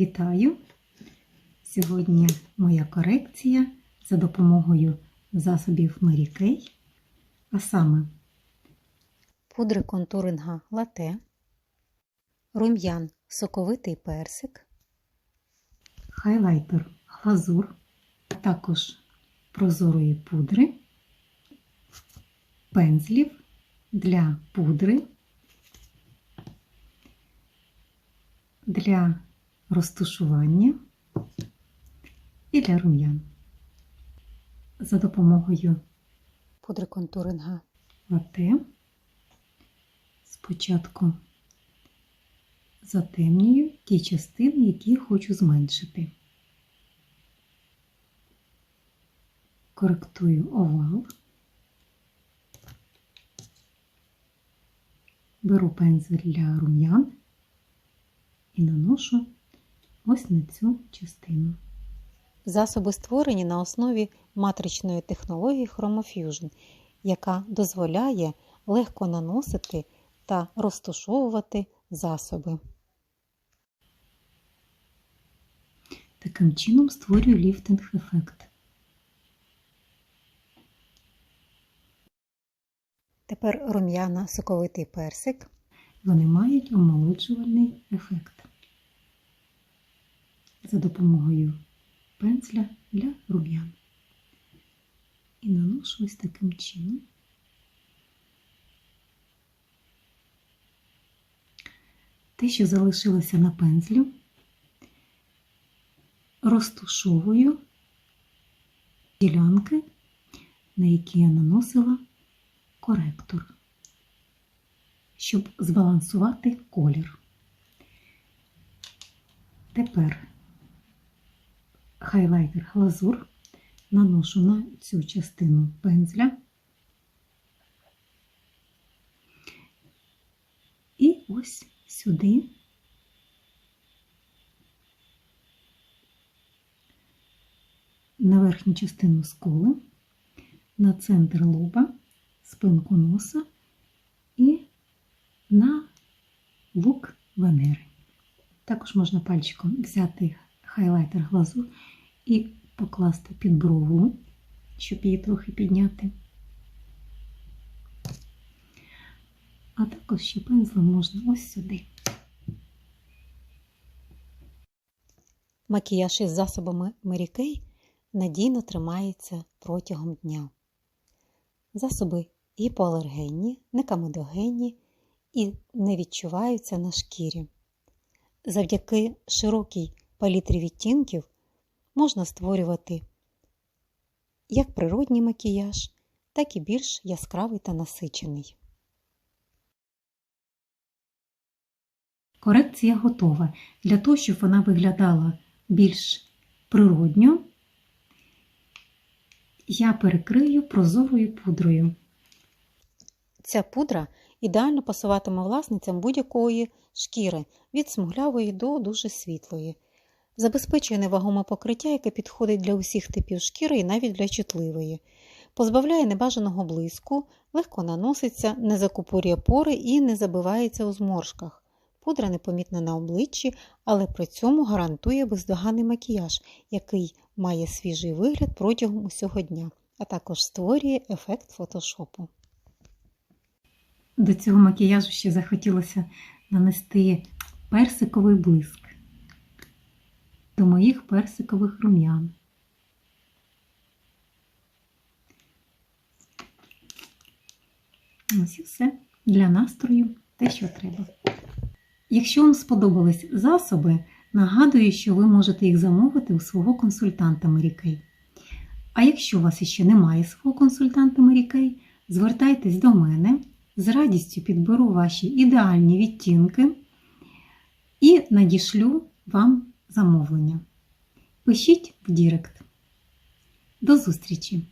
Вітаю! Сьогодні моя корекція за допомогою засобів Mary Kay, а саме пудри контуринга лате, рум'ян соковитий персик, хайлайтер глазур, а також прозорої пудри, пензлів для пудри, для розтушування і для рум'ян. За допомогою пудри контуринга лате спочатку затемнюю ті частини, які хочу зменшити. Коректую овал. Беру пензель для рум'ян і наношу ось на цю частину. Засоби створені на основі матричної технології Chromofusion, яка дозволяє легко наносити та розташовувати засоби. Таким чином створюю ліфтинг ефект. Тепер рум'яна соковитий персик. Вони мають омолоджувальний ефект за допомогою пензля для рум'ян. І наношу ось таким чином. Те, що залишилося на пензлю, розтушовую ділянки, на які я наносила коректор, щоб збалансувати колір. Тепер хайлайтер глазур наношу на цю частину пензля. І ось сюди на верхню частину скули, на центр лоба, спинку носа і на лук Венери. Також можна пальчиком взяти хайлайтер глазур і покласти під брову, щоб її трохи підняти. А також ще пензлем можна ось сюди. Макіяж із засобами Kay надійно тримається протягом дня. Засоби гіпоалергенні, некамедогенні і не відчуваються на шкірі. Завдяки широкій палітрі відтінків можна створювати як природній макіяж, так і більш яскравий та насичений. Корекція готова. Для того, щоб вона виглядала більш природньо, я перекрию прозорою пудрою. Ця пудра ідеально пасуватиме власницям будь-якої шкіри від смуглявої до дуже світлої. Забезпечує невагоме покриття, яке підходить для усіх типів шкіри і навіть для чутливої. Позбавляє небажаного блиску, легко наноситься, не закупорює пори і не забивається у зморшках. Пудра непомітна на обличчі, але при цьому гарантує бездоганний макіяж, який має свіжий вигляд протягом усього дня, а також створює ефект фотошопу. До цього макіяжу ще захотілося нанести персиковий блиск до моїх персикових рум'ян. Ось і все для настрою те, що треба. Якщо вам сподобались засоби, нагадую, що ви можете їх замовити у свого консультанта Kay. А якщо у вас ще немає свого консультанта Kay, звертайтесь до мене, з радістю підберу ваші ідеальні відтінки і надішлю вам замовлення. Пишіть в Дірект. До зустрічі!